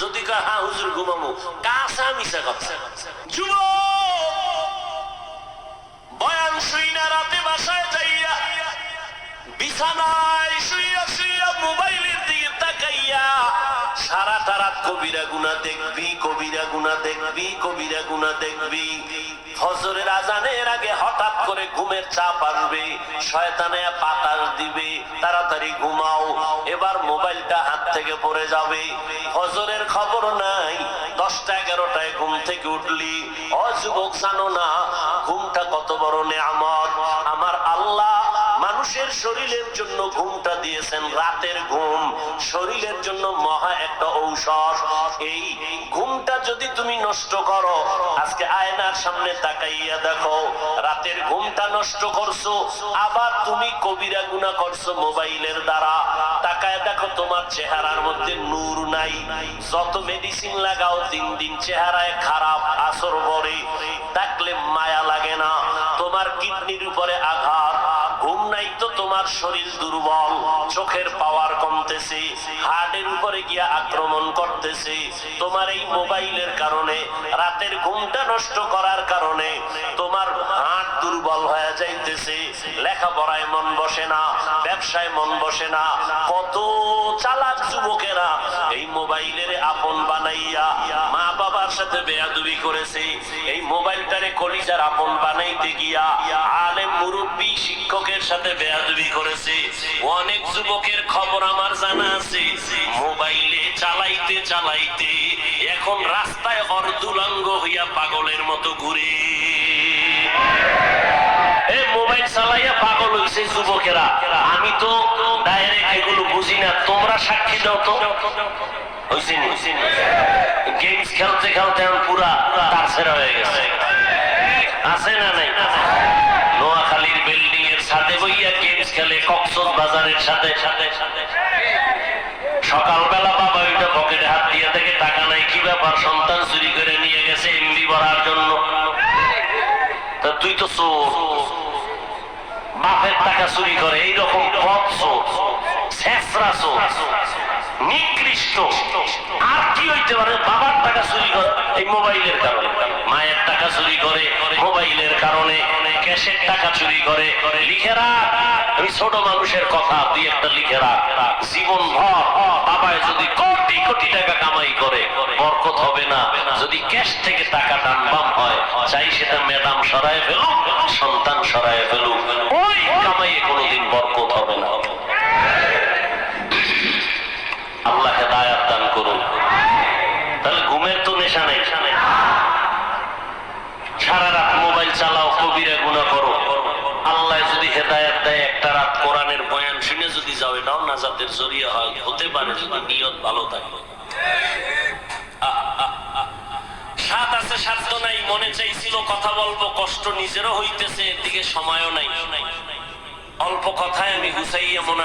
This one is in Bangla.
যদি হ্যাঁ হুজুর ঘুমামু, কাঁচা মিশা কথা। যুব বয়ান রাতে বাসায় যাইয়া, বিছানায় শুইয়া শুইয়া মোবাইলের দিকে তাকাইয়া সারা তারাত কবিরা গুনা দেখবি, কবিরা গুনা দেখবি, কবিরা গুনা দেখবি। ফজরের আজানের আগে হঠাৎ করে ঘুমের চাপ আসবে, শয়তানে পাতার দিবে, তাড়াতাড়ি ঘুমাও। থেকে পড়ে যাবে। ফজরের খবর নাই। দশটা এগারোটায় ঘুম থেকে উঠলি। অযুবক জানো না, ঘুমটা কত বড় নেয়ামত। আমার আল্লাহ মানুষের শরীরের জন্য ঘুমটা দিয়েছেন, রাতের ঘুম। শরীরের জন্য মহা একটা ঔষধ। এই ঘুমটা যদি তুমি নষ্ট করো, আজকে আয়নার সামনে তাকাইয়া দেখো, রাতের ঘুমটা নষ্ট করছ, আবার তুমি কবিরা গুণা করছ মোবাইলের দ্বারা। তাকায় দেখো, তোমার চেহারার মধ্যে নূর নাই। যত মেডিসিন লাগাও, দিন দিন চেহারায় খারাপ আসর পরে থাকলে মায়া লাগে না। তোমার কিডনির উপরে আঘাত। তো তোমার শরীর দুর্বল, চোখের পাওয়ার কমতেছে, হার্টের উপরে গিয়া আক্রমণ করতেছে। তোমার এই মোবাইলের কারণে, রাতের ঘুমটা নষ্ট করার কারণে তোমার হাট দুর্বল হয়ে যাইতেছে। লেখাপড়ায় মন বসে না, ব্যবসায় মন বসে না, কত চালাক যুবকেরা এই মোবাইলের আপন বানাইয়া মা বাবার সাথে বেয়াদুবি করেছে। এই মোবাইলটারে কলিজার আপন বানাইতে গিয়া আলেম মুরব্বী শিক্ষকের সাথে বেয়াদবি করেছে। অনেক যুবকের খবর আমার জানা আছে। মোবাইলে চালাইতে চালাইতে এখন রাস্তায় অর্ধুলাঙ্গ হইয়া পাগলের মতো ঘুরে। আমি তো ডাইরেক্ট এগুলো তোমরা সাক্ষী দাও খেলতে খেলতে পুরা হয়ে গেছে। আছে না নাই? খেলে কক্সস বাজারের সাথে সাথে সাথে সকালবেলা বাবা ওইটা পকেটে হাত দিয়ে থেকে টাকা নাই, কি ব্যাপার? সন্তান চুরি করে নিয়ে গেছে এমবি ভরার জন্য। তুই তো বাপের টাকা চুরি করে, এইরকম নিকৃষ্ট। আর কি হইতে পারে? বাবার টাকা চুরি করে এই মোবাইলের কারণে। মায়ের টাকা চুরি করে মোবাইলের কারণে, ক্যাশের টাকা চুরি করে। লিখে রাখ, আমি ছোট মানুষের কথা দুই একটা লিখে রাখ। জীবন ভর, বাবায় যদি কোটি কোটি টাকা কামাই করে, বরকত হবে না। যদি ক্যাশ থেকে টাকা টানবাম হয়, চাই সেটা ম্যাডাম সরায় ফেলুক, সন্তান সরায় ফেলুক। ওই কামাইয়ে কোনোদিন বরকত হবে না আল্লাহকে দায়াত দান করুন তাহলে ঘুমের তো নেশা নেই সারা রাত মোবাইল চালাও কবিরা গুণা করো আল্লাহ যদি দেয় একটা রাত কোরআনের বয়ান শুনে যদি যাও, এটাও নাজাতের হয়। হতে পারে যদি নিয়ত ভালো থাকে। আছে সাধ্য নাই, মনে চাইছিল কথা বলব, কষ্ট নিজেরও হইতেছে, এদিকে সময়ও নাই। অল্প কথায় আমি হুসাইয়া মনে